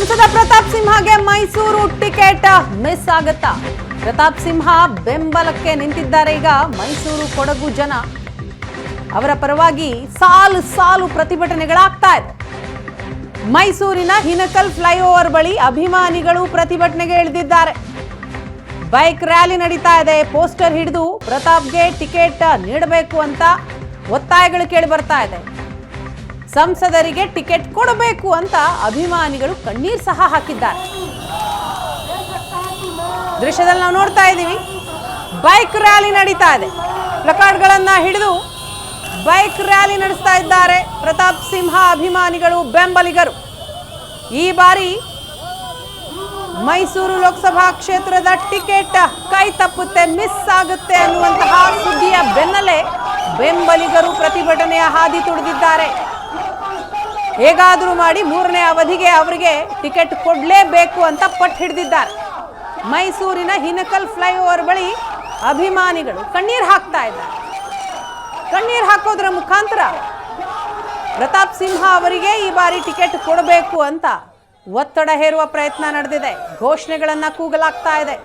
ಸಂಸದ ಪ್ರತಾಪ್ ಸಿಂಹಗೆ Mysuru ticket miss ಆಗುತ್ತಾ? ಪ್ರತಾಪ್ ಸಿಂಹ ಬೆಂಬಲಕ್ಕೆ ನಿಂತಿದ್ದಾರೆ ಈಗ ಮೈಸೂರು ಕೊಡಗು ಜನ. ಅವರ ಪರವಾಗಿ ಸಾಲು ಸಾಲು ಪ್ರತಿಭಟನೆಗಳಾಗ್ತಾ ಇದೆ. ಮೈಸೂರಿನ ಹಿನಕಲ್ ಫ್ಲೈಓವರ್ ಬಳಿ ಅಭಿಮಾನಿಗಳು ಪ್ರತಿಭಟನೆಗೆ ಇಳಿದಿದ್ದಾರೆ. ಬೈಕ್ ರ್ಯಾಲಿ ನಡೀತಾ ಇದೆ. ಪೋಸ್ಟರ್ ಹಿಡಿದು ಪ್ರತಾಪ್ಗೆ ಟಿಕೆಟ್ ನೀಡಬೇಕು ಅಂತ ಒತ್ತಾಯಗಳು ಕೇಳಿ ಬರ್ತಾ ಇದೆ. ಸಂಸದರಿಗೆ ಟಿಕೆಟ್ ಕೊಡಬೇಕು ಅಂತ ಅಭಿಮಾನಿಗಳು ಕಣ್ಣೀರು ಸಹ ಹಾಕಿದ್ದಾರೆ. ದೃಶ್ಯದಲ್ಲಿ ನಾವು ನೋಡ್ತಾ ಇದ್ದೀವಿ. ಬೈಕ್ ರ್ಯಾಲಿ ನಡೀತಾ ಇದೆ. ಪ್ಲಕಾರ್ಡ್ಗಳನ್ನು ಹಿಡಿದು ಬೈಕ್ ರ್ಯಾಲಿ ನಡೆಸ್ತಾ ಇದ್ದಾರೆ. ಪ್ರತಾಪ್ ಸಿಂಹ ಅಭಿಮಾನಿಗಳು, ಬೆಂಬಲಿಗರು. ಈ ಬಾರಿ ಮೈಸೂರು ಲೋಕಸಭಾ ಕ್ಷೇತ್ರದ ಟಿಕೆಟ್ ಕೈ ತಪ್ಪುತ್ತೆ, ಮಿಸ್ ಆಗುತ್ತೆ ಅನ್ನುವಂತಹ ಸುದ್ದಿಯ ಬೆನ್ನಲ್ಲೇ ಬೆಂಬಲಿಗರು ಪ್ರತಿಭಟನೆಯ ಹಾದಿ ತುಳಿದಿದ್ದಾರೆ ಹೇಗಾದರೂ ಮಾಡಿ ಮೂರನೇ ಅವಧಿಗೆ ಅವರಿಗೆ ಟಿಕೆಟ್ ಕೊಡಲೇಬೇಕು ಅಂತ ಪಟ್ಟು ಹಿಡಿದಿದ್ದಾರೆ. ಮೈಸೂರಿನ ಹಿನಕಲ್ ಫ್ಲೈಓವರ್ ಬಳಿ ಅಭಿಮಾನಿಗಳು ಕಣ್ಣೀರು ಹಾಕ್ತಾ ಇದ್ದಾರೆ. ಕಣ್ಣೀರು ಹಾಕೋದ್ರ ಮುಖಾಂತರ ಪ್ರತಾಪ್ ಸಿಂಹ ಅವರಿಗೆ ಈ ಬಾರಿ ಟಿಕೆಟ್ ಕೊಡಬೇಕು ಅಂತ ಒತ್ತಡ ಹೇರುವ ಪ್ರಯತ್ನ ನಡೆದಿದೆ. ಘೋಷಣೆಗಳನ್ನು ಕೂಗಲಾಗ್ತಾ ಇದೆ.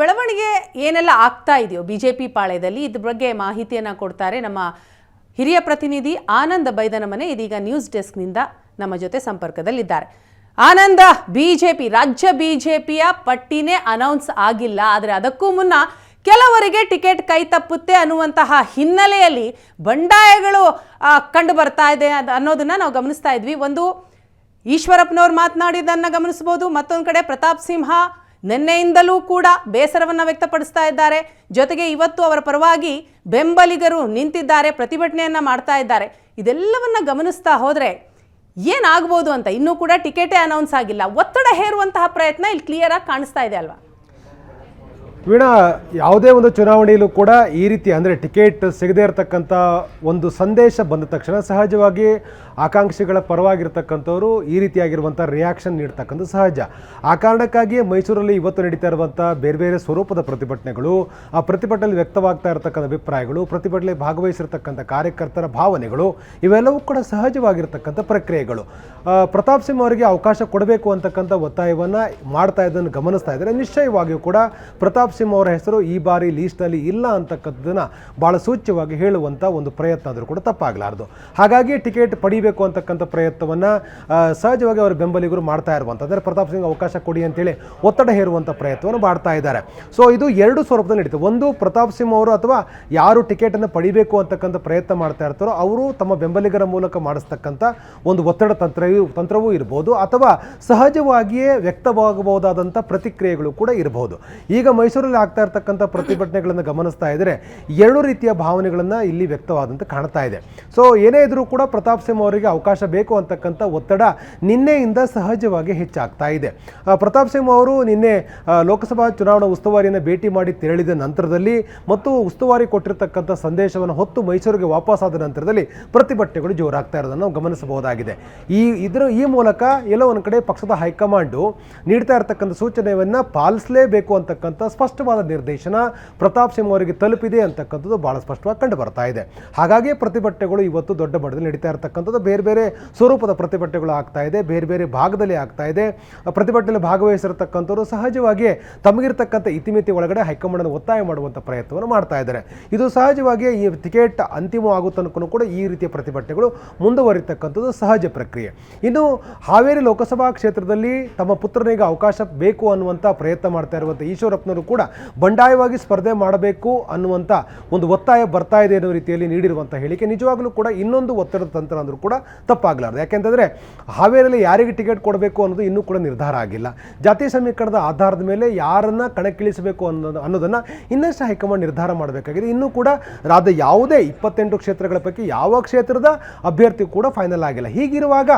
ಬೆಳವಣಿಗೆ ಏನೆಲ್ಲ ಆಗ್ತಾ ಇದೆಯೋ ಬಿಜೆಪಿ ಪಾಳ್ಯದಲ್ಲಿ ಇದ್ರ ಬಗ್ಗೆ ಮಾಹಿತಿಯನ್ನ ಕೊಡ್ತಾರೆ ನಮ್ಮ ಹಿರಿಯ ಪ್ರತಿನಿಧಿ ಆನಂದ ಬೈದನಮನೆ ಇದೀಗ ನ್ಯೂಸ್ ಡೆಸ್ಕ್ನಿಂದ ನಮ್ಮ ಜೊತೆ ಸಂಪರ್ಕದಲ್ಲಿದ್ದಾರೆ. ಆನಂದ, ಬಿಜೆಪಿ, ರಾಜ್ಯ ಬಿಜೆಪಿಯ ಪಟ್ಟಿನೇ ಅನೌನ್ಸ್ ಆಗಿಲ್ಲ. ಆದರೆ ಅದಕ್ಕೂ ಮುನ್ನ ಕೆಲವರಿಗೆ ಟಿಕೆಟ್ ಕೈ ತಪ್ಪುತ್ತೆ ಅನ್ನುವಂತಹ ಹಿನ್ನೆಲೆಯಲ್ಲಿ ಬಂಡಾಯಗಳು ಕಂಡು ಬರ್ತಾ ಇದೆ ಅನ್ನೋದನ್ನ ನಾವು ಗಮನಿಸ್ತಾ ಇದ್ವಿ. ಒಂದು ಈಶ್ವರಪ್ಪನವ್ರು ಮಾತನಾಡಿದ್ದನ್ನು ಗಮನಿಸಬಹುದು ಮತ್ತೊಂದು ಕಡೆ ಪ್ರತಾಪ್ ಸಿಂಹ ನಿನ್ನೆಯಿಂದಲೂ ಕೂಡ ಬೇಸರವನ್ನು ವ್ಯಕ್ತಪಡಿಸ್ತಾ ಇದ್ದಾರೆ. ಜೊತೆಗೆ ಇವತ್ತು ಅವರ ಪರವಾಗಿ ಬೆಂಬಲಿಗರು ನಿಂತಿದ್ದಾರೆ, ಪ್ರತಿಭಟನೆಯನ್ನು ಮಾಡ್ತಾ ಇದ್ದಾರೆ. ಇದೆಲ್ಲವನ್ನು ಗಮನಿಸ್ತಾ ಹೋದರೆ ಏನಾಗ್ಬೋದು ಅಂತ ಇನ್ನೂ ಕೂಡ ಟಿಕೆಟೇ ಅನೌನ್ಸ್ ಆಗಿಲ್ಲ. ಒತ್ತಡ ಹೇರುವಂತಹ ಪ್ರಯತ್ನ ಇಲ್ಲಿ ಕ್ಲಿಯರಾಗಿ ಕಾಣಿಸ್ತಾ ಇದೆ ಅಲ್ವಾ? ವೀಣಾ, ಯಾವುದೇ ಒಂದು ಚುನಾವಣೆಯಲ್ಲೂ ಕೂಡ ಈ ರೀತಿ ಅಂದರೆ ಟಿಕೆಟ್ ಸಿಗದೇ ಇರತಕ್ಕಂಥ ಒಂದು ಸಂದೇಶ ಬಂದ ತಕ್ಷಣ ಸಹಜವಾಗಿ ಆಕಾಂಕ್ಷಿಗಳ ಪರವಾಗಿರ್ತಕ್ಕಂಥವ್ರು ಈ ರೀತಿಯಾಗಿರುವಂಥ ರಿಯಾಕ್ಷನ್ ನೀಡ್ತಕ್ಕಂಥ ಸಹಜ. ಆ ಕಾರಣಕ್ಕಾಗಿಯೇ ಮೈಸೂರಲ್ಲಿ ಇವತ್ತು ನಡೀತಾ ಇರುವಂಥ ಬೇರೆ ಬೇರೆ ಸ್ವರೂಪದ ಪ್ರತಿಭಟನೆಗಳು, ಆ ಪ್ರತಿಭಟನೆಯಲ್ಲಿ ವ್ಯಕ್ತವಾಗ್ತಾ ಇರತಕ್ಕಂಥ ಅಭಿಪ್ರಾಯಗಳು ಪ್ರತಿಭಟನೆ ಭಾಗವಹಿಸಿರ್ತಕ್ಕಂಥ ಕಾರ್ಯಕರ್ತರ ಭಾವನೆಗಳು, ಇವೆಲ್ಲವೂ ಕೂಡ ಸಹಜವಾಗಿರ್ತಕ್ಕಂಥ ಪ್ರಕ್ರಿಯೆಗಳು. ಪ್ರತಾಪ್ ಸಿಂಹ ಅವರಿಗೆ ಅವಕಾಶ ಕೊಡಬೇಕು ಅಂತಕ್ಕಂಥ ಒತ್ತಾಯವನ್ನು ಮಾಡ್ತಾ ಇದ್ದನ್ನು ಗಮನಿಸ್ತಾ ಇದ್ದಾರೆ. ನಿಶ್ಚಯವಾಗಿಯೂ ಕೂಡ ಪ್ರತಾಪ್ ಸಿಂಹ ಅವರ ಹೆಸರು ಈ ಬಾರಿ ಲೀಸ್ಟ್ನಲ್ಲಿ ಇಲ್ಲ ಅಂತಕ್ಕಂಥದ್ದನ್ನು ಭಾಳ ಸೂಚ್ಯವಾಗಿ ಹೇಳುವಂಥ ಒಂದು ಪ್ರಯತ್ನ ಆದರೂ ಕೂಡ ತಪ್ಪಾಗಲಾರದು. ಹಾಗಾಗಿ ಟಿಕೆಟ್ ಪಡಿಬೇಕು ಅಂತಕ್ಕಂಥ ಪ್ರಯತ್ನವನ್ನು ಸಹಜವಾಗಿ ಅವರ ಬೆಂಬಲಿಗರು ಮಾಡ್ತಾ ಇರುವಂಥದ್ದು ಅಂದರೆ ಪ್ರತಾಪ್ ಸಿಂಗ್ ಅವಕಾಶ ಕೊಡಿ ಅಂತೇಳಿ ಒತ್ತಡ ಹೇರುವಂಥ ಪ್ರಯತ್ನವನ್ನು ಮಾಡ್ತಾ ಇದ್ದಾರೆ. ಸೊ ಇದು ಎರಡು ಸ್ವರೂಪದಲ್ಲಿ ನಡೀತದೆ. ಒಂದು ಪ್ರತಾಪ್ ಸಿಂಹ ಅವರು ಅಥವಾ ಯಾರು ಟಿಕೆಟನ್ನು ಪಡಿಬೇಕು ಅಂತಕ್ಕಂಥ ಪ್ರಯತ್ನ ಮಾಡ್ತಾ ಇರ್ತಾರೋ ಅವರು ತಮ್ಮ ಬೆಂಬಲಿಗರ ಮೂಲಕ ಮಾಡಿಸ್ತಕ್ಕಂಥ ಒಂದು ಒತ್ತಡ ತಂತ್ರ ತಂತ್ರವೂ ಇರ್ಬೋದು ಅಥವಾ ಸಹಜವಾಗಿಯೇ ವ್ಯಕ್ತವಾಗಬಹುದಾದಂಥ ಪ್ರತಿಕ್ರಿಯೆಗಳು ಕೂಡ ಇರಬಹುದು ಈಗ ಮೈಸೂರಲ್ಲಿ ಆಗ್ತಾ ಇರ್ತಕ್ಕಂಥ ಪ್ರತಿಭಟನೆಗಳನ್ನು ಗಮನಿಸ್ತಾ ಇದ್ದರೆ ಎರಡು ರೀತಿಯ ಭಾವನೆಗಳನ್ನು ಇಲ್ಲಿ ವ್ಯಕ್ತವಾದಂತೆ ಕಾಣ್ತಾ ಇದೆ. ಸೊ ಏನೇ ಇದ್ರೂ ಕೂಡ ಪ್ರತಾಪ್ ಸಿಂಹ ಅವರಿಗೆ ಅವಕಾಶ ಬೇಕು ಅಂತಕ್ಕಂಥ ಒತ್ತಡ ನಿನ್ನೆಯಿಂದ ಸಹಜವಾಗಿ ಹೆಚ್ಚಾಗ್ತಾ ಇದೆ. ಪ್ರತಾಪ್ ಸಿಂಹ ಅವರು ನಿನ್ನೆ ಲೋಕಸಭಾ ಚುನಾವಣಾ ಉಸ್ತುವಾರಿಯನ್ನು ಭೇಟಿ ಮಾಡಿ ತೆರಳಿದ ನಂತರದಲ್ಲಿ ಮತ್ತು ಉಸ್ತುವಾರಿ ಕೊಟ್ಟಿರತಕ್ಕಂಥ ಸಂದೇಶವನ್ನು ಹೊತ್ತು ಮೈಸೂರಿಗೆ ವಾಪಸ್ಸಾದ ನಂತರದಲ್ಲಿ ಪ್ರತಿಭಟನೆಗಳು ಜೋರಾಗ್ತಾ ಇರೋದನ್ನು ನಾವು ಗಮನಿಸಬಹುದಾಗಿದೆ. ಈ, ಇದರ, ಈ ಮೂಲಕ ಎಲ್ಲೋ ಒಂದು ಕಡೆ ಪಕ್ಷದ ಹೈಕಮಾಂಡು ನೀಡ್ತಾ ಇರತಕ್ಕಂಥ ಸೂಚನೆಯನ್ನು ಪಾಲಿಸಲೇಬೇಕು ಅಂತಕ್ಕಂಥ ಸ್ಪಷ್ಟವಾದ ನಿರ್ದೇಶನ ಪ್ರತಾಪ್ ಸಿಂಹ ಅವರಿಗೆ ತಲುಪಿದೆ ಅಂತಕ್ಕಂಥದ್ದು ಭಾಳ ಸ್ಪಷ್ಟವಾಗಿ ಕಂಡು ಬರ್ತಾ ಇದೆ. ಹಾಗಾಗಿ ಪ್ರತಿಭಟನೆಗಳು ಇವತ್ತು ದೊಡ್ಡ ಮಟ್ಟದಲ್ಲಿ ನಡೀತಾ ಇರತಕ್ಕಂಥದ್ದು ಬೇರೆ ಬೇರೆ ಸ್ವರೂಪದ ಪ್ರತಿಭಟನೆಗಳು ಆಗ್ತಾ ಇದೆ, ಬೇರೆ ಬೇರೆ ಭಾಗದಲ್ಲಿ ಆಗ್ತಾ ಇದೆ. ಪ್ರತಿಭಟನೆಯಲ್ಲಿ ಭಾಗವಹಿಸಿರ್ತಕ್ಕಂಥವ್ರು ಸಹಜವಾಗಿಯೇ ತಮಗಿರ್ತಕ್ಕಂಥ ಇತಿಮಿತಿ ಒಳಗಡೆ ಹೈಕಮಾಂಡನ್ನು ಒತ್ತಾಯ ಮಾಡುವಂಥ ಪ್ರಯತ್ನವನ್ನು ಮಾಡ್ತಾ ಇದ್ದಾರೆ. ಇದು ಸಹಜವಾಗಿ ಈ ಟಿಕೆಟ್ ಅಂತಿಮ ಅಂತಿಮವಾಗೋ ತನಕನು ಕೂಡ ಈ ರೀತಿಯ ಪ್ರತಿಭಟನೆಗಳು ಮುಂದುವರಿತಕ್ಕಂಥದ್ದು ಸಹಜ ಪ್ರಕ್ರಿಯೆ. ಇನ್ನು ಹಾವೇರಿ ಲೋಕಸಭಾ ಕ್ಷೇತ್ರದಲ್ಲಿ ತಮ್ಮ ಪುತ್ರನಿಗೆ ಅವಕಾಶ ಬೇಕು ಅನ್ನುವಂಥ ಪ್ರಯತ್ನ ಮಾಡ್ತಾ ಇರುವಂಥ ಈಶ್ವರಪ್ಪನವರು ಕೂಡ ಬಂಡಾಯವಾಗಿ ಸ್ಪರ್ಧೆ ಮಾಡಬೇಕು ಅನ್ನುವಂಥ ಒಂದು ಒತ್ತಾಯ ಬರ್ತಾ ಇದೆ ಅನ್ನೋ ರೀತಿಯಲ್ಲಿ ನೀಡಿರುವಂಥ ಹೇಳಿಕೆ. ನಿಜವಾಗಲೂ ಕೂಡ ಇನ್ನೊಂದು ಒತ್ತಡದ ತಂತ್ರ ಅಂದರೂ ಕೂಡ ತಪ್ಪಾಗಲಾರದು. ಯಾಕೆಂತಂದರೆ ಹಾವೇರಿಯಲ್ಲಿ ಯಾರಿಗೆ ಟಿಕೆಟ್ ಕೊಡಬೇಕು ಅನ್ನೋದು ಇನ್ನೂ ಕೂಡ ನಿರ್ಧಾರ ಆಗಿಲ್ಲ. ಜಾತಿ ಸಮೀಕರಣದ ಆಧಾರದ ಮೇಲೆ ಯಾರನ್ನು ಕಣಕ್ಕಿಳಿಸಬೇಕು ಅನ್ನೋದು ಅನ್ನೋದನ್ನು ಇನ್ನಷ್ಟು ಹೈಕಮಾಂಡ್ ನಿರ್ಧಾರ ಮಾಡಬೇಕಾಗಿದೆ. ಇನ್ನೂ ಕೂಡ ರಾದ ಯಾವುದೇ ಇಪ್ಪತ್ತೆಂಟು ಕ್ಷೇತ್ರಗಳ ಪೈಕಿ ಯಾವ ಕ್ಷೇತ್ರದ ಅಭ್ಯರ್ಥಿ ಕೂಡ ಫೈನಲ್ ಆಗಿಲ್ಲ. ಹೀಗಿರುವಾಗ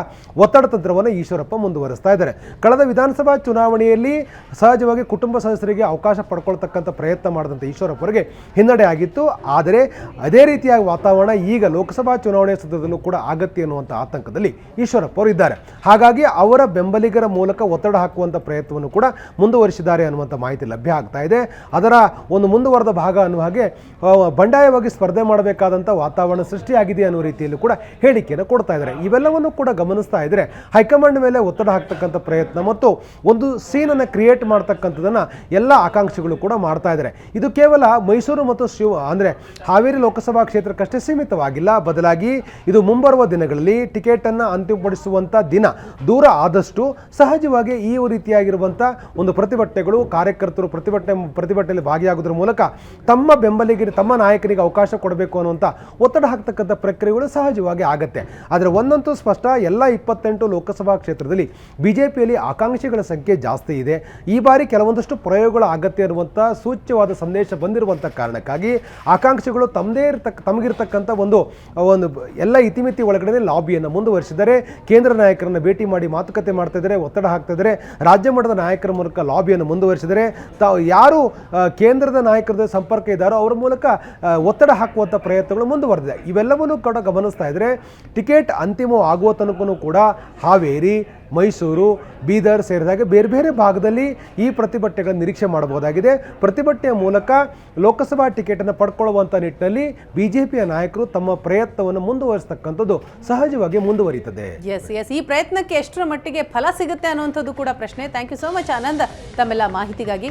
ಒತ್ತಡ ತಂತ್ರವನ್ನು ಈಶ್ವರಪ್ಪ ಮುಂದುವರಿಸ್ತಾ ಇದ್ದಾರೆ. ಕಳೆದ ವಿಧಾನಸಭಾ ಚುನಾವಣೆಯಲ್ಲಿ ಸಹಜವಾಗಿ ಕುಟುಂಬ ಸದಸ್ಯರಿಗೆ ಅವಕಾಶ ಪಡ್ಕೊಳ್ತಕ್ಕಂಥ ಪ್ರಯತ್ನ ಮಾಡಿದಂಥ ಈಶ್ವರಪ್ಪರಿಗೆ ಹಿನ್ನಡೆ ಆಗಿತ್ತು. ಆದರೆ ಅದೇ ರೀತಿಯಾಗಿ ವಾತಾವರಣ ಈಗ ಲೋಕಸಭಾ ಚುನಾವಣೆ ಸಂದರ್ಭದಲ್ಲೂ ಕೂಡ ಆಗತ್ತೆ ಅನ್ನುವಂಥ ಆತಂಕದಲ್ಲಿ ಈಶ್ವರಪ್ಪ ಅವರು ಇದ್ದಾರೆ. ಹಾಗಾಗಿ ಅವರ ಬೆಂಬಲಿಗರ ಮೂಲಕ ಒತ್ತಡ ಹಾಕುವಂಥ ಪ್ರಯತ್ನವನ್ನು ಕೂಡ ಮುಂದುವರಿಸಿದ್ದಾರೆ ಅನ್ನುವಂಥ ಮಾಹಿತಿ ಲಭ್ಯ ಆಗ್ತಾ ಇದೆ. ಅದರ ಒಂದು ಮುಂದುವರೆದ ಭಾಗ ಅನ್ನುವ ಹಾಗೆ ಬಂಡಾಯವಾಗಿ ಸ್ಪರ್ಧೆ ಮಾಡಬೇಕಾದಂಥ ವಾತಾವರಣ ಸೃಷ್ಟಿಯಾಗಿದೆ ಅನ್ನೋ ರೀತಿಯಲ್ಲಿ ಕೂಡ ಹೇಳಿಕೆಯನ್ನು ಕೊಡ್ತಾ ಇದ್ದಾರೆ. ಇವೆಲ್ಲವನ್ನು ಕೂಡ ಗಮನಿಸ್ತಾ ಇದ್ರೆ ಹೈಕಮಾಂಡ್ ಮೇಲೆ ಒತ್ತಡ ಹಾಕ್ತಕ್ಕಂಥ ಪ್ರಯತ್ನ ಮತ್ತು ಒಂದು ಸೀನನ್ನು ಕ್ರಿಯೇಟ್ ಮಾಡ್ತಕ್ಕಂಥದ್ದನ್ನು ಎಲ್ಲ ಆಕಾಂಕ್ಷಿಗಳು ಕೂಡ ಮಾಡ್ತಾ ಇದ್ದಾರೆ. ಇದು ಕೇವಲ ಮೈಸೂರು ಮತ್ತು ಶಿವ ಅಂದರೆ ಹಾವೇರಿ ಲೋಕಸಭಾ ಕ್ಷೇತ್ರಕ್ಕಷ್ಟೇ ಸೀಮಿತವಾಗಿಲ್ಲ. ಬದಲಾಗಿ ಇದು ಮುಂಬರುವ ದಿನಗಳಲ್ಲಿ ಟಿಕೆಟನ್ನು ಅಂತಿಮಪಡಿಸುವಂಥ ದಿನ ದೂರ ಆದಷ್ಟು ಸಹಜವಾಗಿ ಈ ರೀತಿಯಾಗಿರುವಂಥ ಒಂದು ಪ್ರತಿಭಟನೆಗಳು, ಕಾರ್ಯಕರ್ತರು ಪ್ರತಿಭಟನೆ, ಪ್ರತಿಭಟನೆಯಲ್ಲಿ ಭಾಗಿಯಾಗೋದ್ರ ಮೂಲಕ ತಮ್ಮ ಬೆಂಬಲಿಗರಿಗೆ ತಮ್ಮ ನಾಯಕರಿಗೆ ಅವಕಾಶ ಕೊಡಬೇಕು ಅನ್ನುವಂಥ ಒತ್ತಡ ಹಾಕ್ತಕ್ಕಂಥ ಪ್ರಕ್ರಿಯೆಗಳು ಸಹಜವಾಗಿ ಆಗತ್ತೆ. ಆದರೆ ಒಂದಂತೂ ಸ್ಪಷ್ಟ, ಎಲ್ಲ ಇಪ್ಪತ್ತೆಂಟು ಲೋಕಸಭಾ ಕ್ಷೇತ್ರದಲ್ಲಿ ಬಿಜೆಪಿಯಲ್ಲಿ ಆಕಾಂಕ್ಷಿಗಳ ಸಂಖ್ಯೆ ಜಾಸ್ತಿ ಇದೆ. ಈ ಬಾರಿ ಕೆಲವೊಂದಷ್ಟು ಪ್ರಯೋಗಗಳ ಅಗತ್ಯ ಇರುವಂಥ ಸೂಚ್ಯವಾದ ಸಂದೇಶ ಬಂದಿರುವಂಥ ಕಾರಣಕ್ಕಾಗಿ ಆಕಾಂಕ್ಷಿಗಳು ತಮ್ಮದೇ ಇರ್ತಕ್ಕ ತಮಗಿರ್ತಕ್ಕಂಥ ಒಂದು ಒಂದು ಎಲ್ಲ ಇತಿಮಿತಿ ಒಳಗಡೆ ಲಾಬಿಯನ್ನು ಮುಂದುವರಿಸಿದರೆ, ಕೇಂದ್ರ ನಾಯಕರನ್ನು ಭೇಟಿ ಮಾಡಿ ಮಾತುಕತೆ ಮಾಡ್ತಾ ಒತ್ತಡ ಹಾಕ್ತಾ ರಾಜ್ಯ ಮಟ್ಟದ ನಾಯಕರ ಮೂಲಕ ಲಾಬಿಯನ್ನು ಮುಂದುವರಿಸಿದರೆ ತಾವು ಯಾರು ಕೇಂದ್ರದ ನಾಯಕರ ಸಂಪರ್ಕ ಇದ್ದಾರೋ ಅವರ ಮೂಲಕ ಒತ್ತಡ ಹಾಕುವಂಥ ಪ್ರಯತ್ನಗಳು ಮುಂದುವರೆದಿದೆ. ಇವೆಲ್ಲವನ್ನೂ ಕೂಡ ಗಮನಿಸ್ತಾ ಇದ್ದರೆ ಟಿಕೆಟ್ ಅಂತಿಮ ಆಗುವ ತನಕನೂ ಕೂಡ ಹಾವೇರಿ ಮೈಸೂರು, ಬೀದರ್ ಸೇರಿದಾಗ ಬೇರೆ ಬೇರೆ ಭಾಗದಲ್ಲಿ ಈ ಪ್ರತಿಭಟನೆಗಳ ನಿರೀಕ್ಷೆ ಮಾಡಬಹುದಾಗಿದೆ. ಪ್ರತಿಭಟನೆಯ ಮೂಲಕ ಲೋಕಸಭಾ ಟಿಕೆಟನ್ನು ಪಡ್ಕೊಳ್ಳುವಂಥ ನಿಟ್ಟಿನಲ್ಲಿ ಬಿ ಜೆ ಪಿಯ ನಾಯಕರು ತಮ್ಮ ಪ್ರಯತ್ನವನ್ನು ಮುಂದುವರಿಸತಕ್ಕಂಥದ್ದು ಸಹಜವಾಗಿ ಮುಂದುವರಿಯುತ್ತದೆ. ಎಸ್ ಎಸ್ ಈ ಪ್ರಯತ್ನಕ್ಕೆ ಎಷ್ಟರ ಮಟ್ಟಿಗೆ ಫಲ ಸಿಗುತ್ತೆ ಅನ್ನುವಂಥದ್ದು ಕೂಡ ಪ್ರಶ್ನೆ. Thank you so much Anand, ತಮ್ಮೆಲ್ಲ ಮಾಹಿತಿಗಾಗಿ.